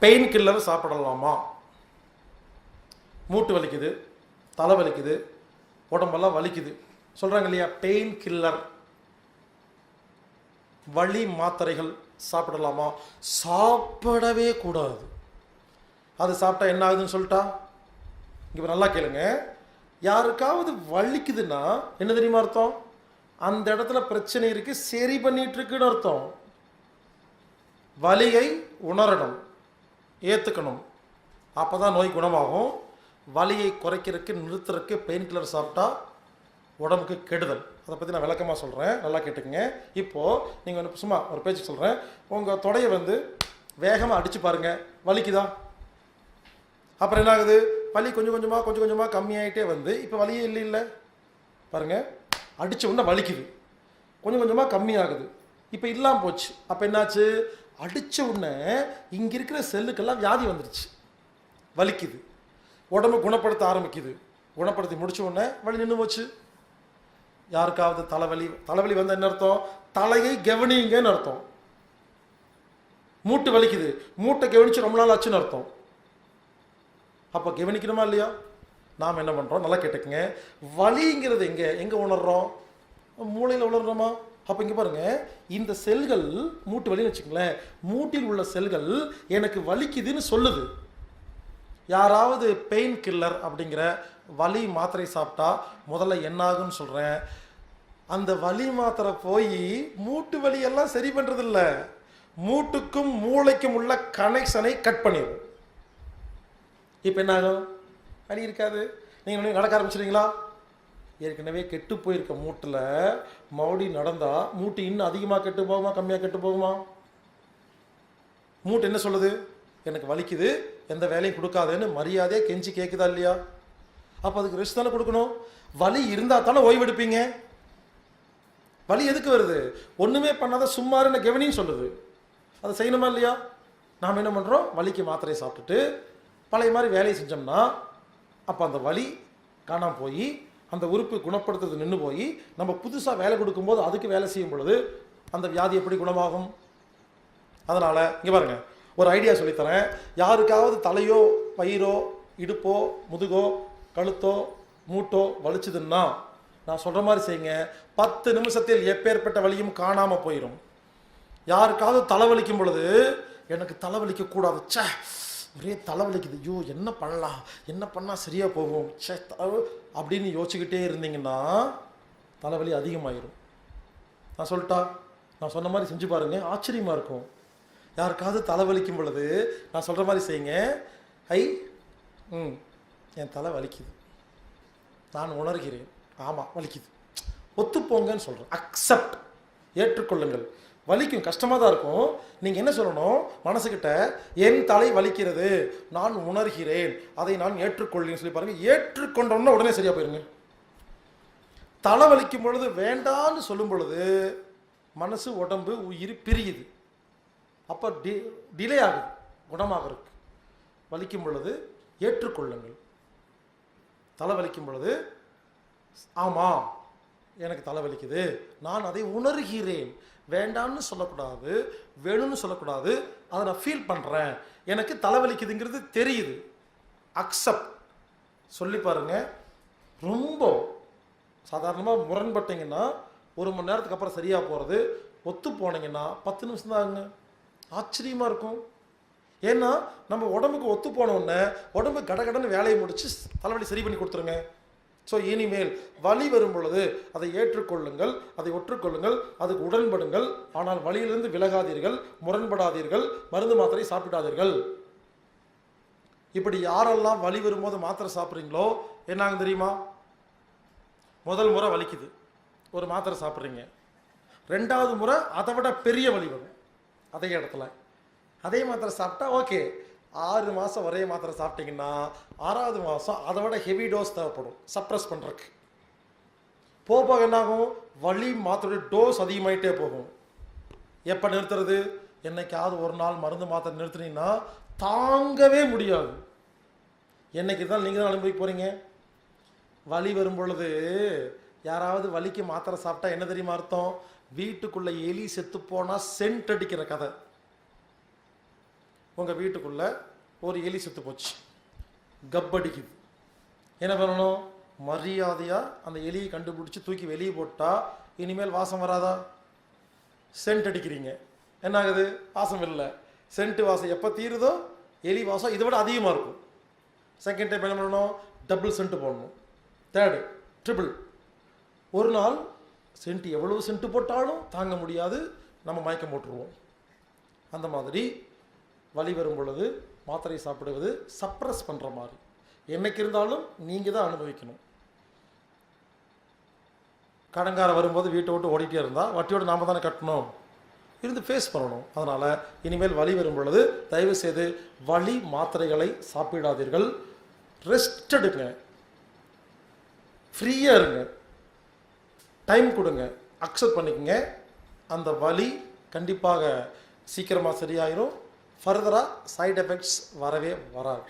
Pain killer சாப்பிடலாமா? மூட்டு வலிக்குது தலை வலிக்குது உடம்பெல்லாம் வலிக்குது. சொல்கிறாங்க இல்லையா பெயின் கில்லர். வலி மாத்திரைகள் சாப்பிடலாமா? சாப்பிடவே கூடாது. அது சாப்பிட்டா என்ன ஆகுதுன்னு சொல்லிட்டா? இங்கே நல்லா கேளுங்க. யாருக்காவது வலிக்குதுன்னா என்ன தெரியுமா அர்த்தம்? அந்த இடத்துல பிரச்சனை இருக்கு சரி பண்ணிட்டு இருக்குன்னு அர்த்தம். வலியை உணரணும். ஏற்றுக்கணும் அப்போ தான் நோய் குணமாகும். வலியை குறைக்கிறதுக்கு நிறுத்துறதுக்கு பெயின் கில்லர் சாப்பிட்டா உடம்புக்கு கெடுதல். அதை பற்றி நான் விளக்கமாக சொல்கிறேன் நல்லா கேட்டுக்கங்க. இப்போது நீங்கள் வந்து சும்மா ஒரு பேச்சு சொல்கிறேன் உங்கள் தொடையை வந்து வேகமாக அடித்து பாருங்கள் வலிக்குதா? அப்புறம் என்ன ஆகுது வலி கொஞ்சம் கொஞ்சமாக கொஞ்சம் கொஞ்சமாக கம்மியாயிட்டே வந்து இப்போ வலியே இல்லை இல்லை பாருங்கள் அடித்த உடனே வலிக்குது. கொஞ்சம் கொஞ்சமாக கம்மியாகுது. இப்போ இல்லாமல் போச்சு. அப்போ என்னாச்சு? அடித்த உடனே இங்கே இருக்கிற செல்லுக்கெல்லாம் வியாதி வந்துருச்சு. வலிக்குது. உடம்பு குணப்படுத்த ஆரம்பிக்குது. குணப்படுத்தி முடிச்ச உடனே வலி நின்று போச்சு. யாருக்காவது தலைவலி தலைவலி வந்தால் என்ன அர்த்தம்? தலையை கவனிங்கன்னு அர்த்தம். மூட்டு வலிக்குது. மூட்டை கவனிச்சு ரொம்ப நாள் ஆச்சுன்னு அர்த்தம். அப்போ கவனிக்கணுமா இல்லையா? நாம் என்ன பண்ணுறோம் நல்லா கேட்டுக்குங்க. வலிங்கிறது எங்கே? எங்கே உணர்றோம்? மூளையில் உணர்றோமா? அப்போ இங்கே பாருங்க இந்த செல்கள் மூட்டு வலின்னு வச்சுக்கங்களேன். மூட்டில் உள்ள செல்கள் எனக்கு வலிக்குதுன்னு சொல்லுது. யாராவது பெயின் கில்லர் அப்படிங்கிற வலி மாத்திரை சாப்பிட்டா முதல்ல என்னாகும்னு சொல்கிறேன் அந்த வலி மாத்திரை போய் மூட்டு வலியெல்லாம் சரி பண்ணுறதில்ல மூட்டுக்கும் மூளைக்கும் உள்ள கனெக்ஷனை கட் பண்ணிடும் இப்போ என்ன ஆகும் வலி இருக்காது. நீங்கள் நடக்க ஆரம்பிச்சிடுங்களா ஏற்கனவே கெட்டு போயிருக்க மூட்டில் மறுபடியும் நடந்தால் மூட்டு இன்னும் அதிகமாக கெட்டு போகுமா கம்மியாக கெட்டு போகுமா? மூட்டு என்ன சொல்லுது? எனக்கு வலிக்குது எந்த வேலையும் கொடுக்காதேன்னு மரியாதையாக கெஞ்சி கேட்குதா இல்லையா? அப்போ அதுக்கு ரெஸ்ட் தானே கொடுக்கணும்? வலி இருந்தால் தானே ஓய்வெடுப்பீங்க? வலி எதுக்கு வருது? ஒன்றுமே பண்ணாத சும்மா என்ன சொல்லுது. அதை செய்யணுமா இல்லையா? நாம் என்ன பண்ணுறோம் வலிக்கு மாத்திரையை சாப்பிட்டுட்டு பழைய மாதிரி வேலையை செஞ்சோம்னா அப்போ அந்த வலி காணாமல் போய் அந்த உறுப்பு குணப்படுத்துறது நின்று போய் நம்ம புதுசாக வேலை கொடுக்கும்போது அதுக்கு வேலை செய்யும் பொழுது அந்த வியாதி எப்படி குணமாகும்? அதனால் இங்கே பாருங்கள் ஒரு ஐடியா சொல்லித்தரேன். யாருக்காவது தலையோ பயிரோ இடுப்போ முதுகோ கழுத்தோ மூட்டோ வலிச்சுதுன்னா நான் சொல்கிற மாதிரி செய்யுங்க. பத்து நிமிஷத்தில் எப்பேற்பட்ட வழியும் காணாமல் போயிடும் யாருக்காவது தலைவலிக்கும் பொழுது எனக்கு தலைவலிக்க கூடாது சே ஒரே தலைவலிக்குது. ஐயோ என்ன பண்ணலாம் என்ன பண்ணால் சரியாக போகும்? ச்சே த- அப்படின்னு யோசிச்சுக்கிட்டே இருந்தீங்கன்னா தலைவலி அதிகமாயிரும். நான் சொல்லிட்டா நான் சொன்ன மாதிரி செஞ்சு பாருங்க. ஆச்சரியமாக இருக்கும். யாருக்காவது தலைவலிக்கும் பொழுது நான் சொல்கிற மாதிரி செய்யுங்க. ஐ ம் என் தலை வலிக்குது. நான் உணர்கிறேன். ஆமாம் வலிக்குது. ஒத்துப்போங்கன்னு சொல்கிறேன் அக்செப்ட். ஏற்றுக்கொள்ளுங்கள். வலிக்கும் கஷ்டமாக தான் இருக்கும். நீங்கள் என்ன சொல்லணும்? மனசுக்கிட்ட என் தலை வலிக்கிறது நான் உணர்கிறேன் அதை நான் ஏற்றுக்கொள்கிறேன்னு சொல்லி பாருங்கள் ஏற்றுக்கொண்டோம்னா உடனே சரியாக போயிருங்க. தலை வலிக்கும் பொழுது வேண்டான்னு சொல்லும் பொழுது மனசு உடம்பு உயிர் பிரியுது. அப்போ டி டிலே ஆகுது குணமாகறதுக்கு. வலிக்கும் பொழுது ஏற்றுக்கொள்ளுங்கள். தலை வலிக்கும் பொழுது ஆமாம் எனக்கு தலை வலிக்குது நான் அதை உணர்கிறேன். வேண்டாம்னு சொல்லக்கூடாது வேணும்னு சொல்லக்கூடாது அதை நான் ஃபீல் பண்ணுறேன் எனக்கு தலைவலிக்குதுங்கிறது தெரியுது. அக்செப்ட் சொல்லி பாருங்க. ரொம்ப சாதாரணமாக முரண்பட்டீங்கன்னா ஒரு மணி நேரத்துக்கு அப்புறம் சரியாக போகிறது ஒத்து போனீங்கன்னா பத்து நிமிஷம் தாங்க ஆச்சரியமாக இருக்கும். ஏன்னா நம்ம உடம்புக்கு ஒத்து போன உடனே உடம்பு கடகடன்னு வேலையை முடிச்சு தலைவலி சரி பண்ணி கொடுத்துருங்க. ஸோ இனிமேல் வலி வரும் பொழுது அதை ஏற்றுக்கொள்ளுங்கள் அதை ஒற்றுக்கொள்ளுங்கள் அதுக்கு உடன்படுங்கள். ஆனால் வலியிலிருந்து விலகாதீர்கள் முரண்படாதீர்கள் மருந்து மாத்திரை சாப்பிடாதீர்கள். இப்படி யாரெல்லாம் வலி வரும்போது மாத்திரை சாப்பிட்றீங்களோ என்னாங்க தெரியுமா? முதல் முறை வலிக்குது. ஒரு மாத்திரை சாப்பிட்றீங்க. ரெண்டாவது முறை அதை விட பெரிய வலி வரும். அதே இடத்துல. அதே மாத்திரை சாப்பிட்டா ஓகே. ஆறு மாதம் ஒரே மாத்திரை சாப்பிட்டீங்கன்னா ஆறாவது மாதம் அதை விட ஹெவி டோஸ் தேவைப்படும். சப்ரஸ் பண்ணுறதுக்கு போக போக என்னாகும்? வலி மாத்திரோட டோஸ் அதிகமாகிட்டே போகும். எப்போ நிறுத்துறது? என்னைக்காவது ஒரு நாள் மருந்து மாத்திரை நிறுத்துனீங்கன்னா தாங்கவே முடியாது. என்னைக்கு தான் நீங்கள் தான் அனுபவிக்க போகிறீங்க வலி வரும் பொழுது யாராவது வலிக்கு மாத்திரை சாப்பிட்டா என்ன தெரியுமா அர்த்தம்? வீட்டுக்குள்ளே எலி செத்து போனால் சென்ட் அடிக்கிற கதை. உங்கள் வீட்டுக்குள்ளே ஒரு எலி செத்து போச்சு. கப்படிக்குது. என்ன பண்ணணும்? மரியாதையாக அந்த எலியை கண்டுபிடிச்சி தூக்கி வெளியே போட்டால் இனிமேல் வாசம் வராதா? சென்ட் அடிக்கிறீங்க. என்ன ஆகுது வாசம் இல்லை சென்ட் வாசம் எப்போ தீருதோ எலி வாசம் இதை விட அதிகமாக இருக்கும். செகண்ட் டைம் என்ன பண்ணணும்? டபுள் சென்ட் போடணும். தேர்டு ட்ரிபிள் ஒரு நாள் சென்ட் எவ்வளவு சென்ட் போட்டாலும் தாங்க முடியாது. நம்ம மயக்கம் போட்டுருவோம். அந்த மாதிரி வலி வரும் பொழுது மாத்திரை சாப்பிடுவது சப்ரஸ் பண்ணுற மாதிரி. என்னைக்கு இருந்தாலும் நீங்கள் தான் அனுபவிக்கணும். கடங்கார வரும்போது வீட்டை விட்டு ஓடிட்டே இருந்தால் வட்டியோடு நாம தானே கட்டணும். இருந்து ஃபேஸ் பண்ணணும். அதனால் இனிமேல் வலி வரும் பொழுது தயவு செய்து வலி மாத்திரைகளை சாப்பிடாதீர்கள். ரெஸ்ட் எடுங்க. ஃப்ரீயாக இருங்க. டைம் கொடுங்க. அக்செப்ட் பண்ணிக்கங்க. அந்த வலி கண்டிப்பாக சீக்கிரமாக சரியாயிரும். ஃபர்தராக சைட் எஃபெக்ட்ஸ் வரவே வராது.